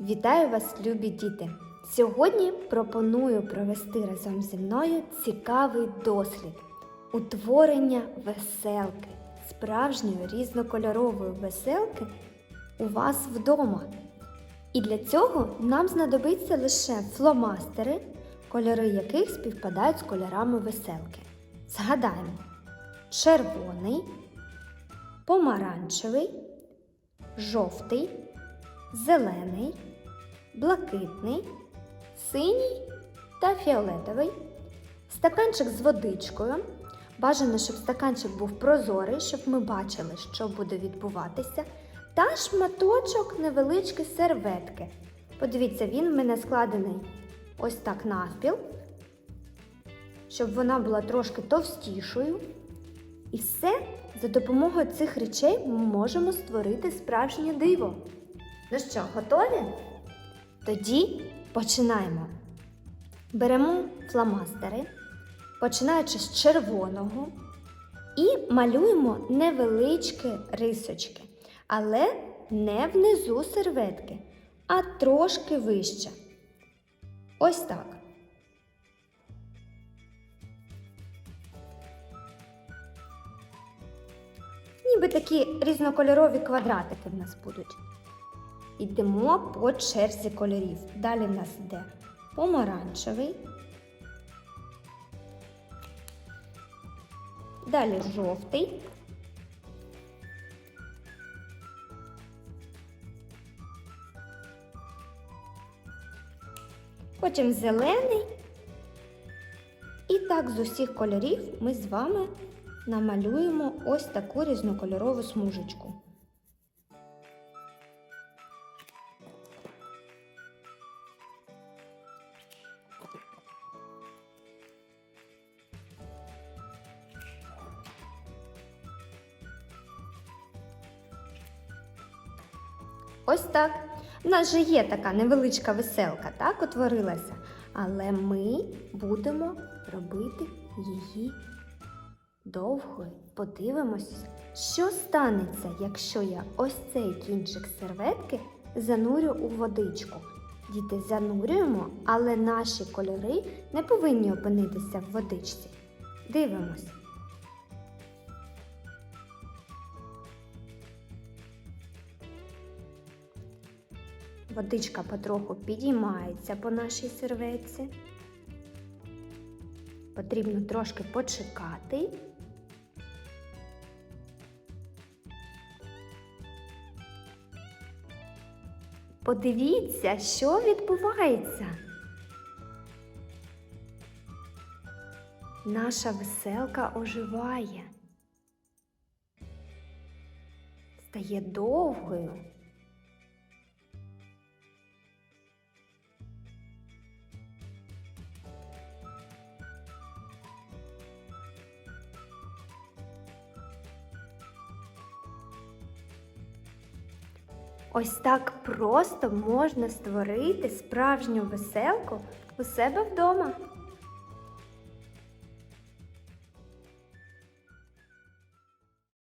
Вітаю вас, любі діти! Сьогодні пропоную провести разом зі мною цікавий дослід утворення веселки, справжньої різнокольорової веселки у вас вдома. І для цього нам знадобиться лише фломастери, кольори яких співпадають з кольорами веселки. Згадаємо: червоний, помаранчевий, жовтий, зелений, блакитний, синій та фіолетовий, стаканчик з водичкою. Бажано, щоб стаканчик був прозорий, щоб ми бачили, що буде відбуватися, та шматочок невеличкої серветки. Подивіться, він в мене складений ось так навпіл, щоб вона була трошки товстішою. І все за допомогою цих речей ми можемо створити справжнє диво. Ну що, готові? Тоді починаємо. Беремо фломастери, починаючи з червоного, і малюємо невеличкі рисочки, але не внизу серветки, а трошки вище. Ось так. Ніби такі різнокольорові квадратики в нас будуть. Йдемо по черзі кольорів. Далі в нас йде помаранчевий. Далі жовтий. Потім зелений. І так з усіх кольорів ми з вами намалюємо ось таку різнокольорову смужечку. Ось так. У нас же є така невеличка веселка, так, утворилася. Але ми будемо робити її довгою. Подивимось, що станеться, якщо я ось цей кінчик серветки занурю у водичку. Діти занурюємо, але наші кольори не повинні опинитися в водичці. Дивимось. Водичка потроху підіймається по нашій серветці. Потрібно трошки почекати. Подивіться, що відбувається. Наша веселка оживає, стає довгою. Ось так просто можна створити справжню веселку у себе вдома.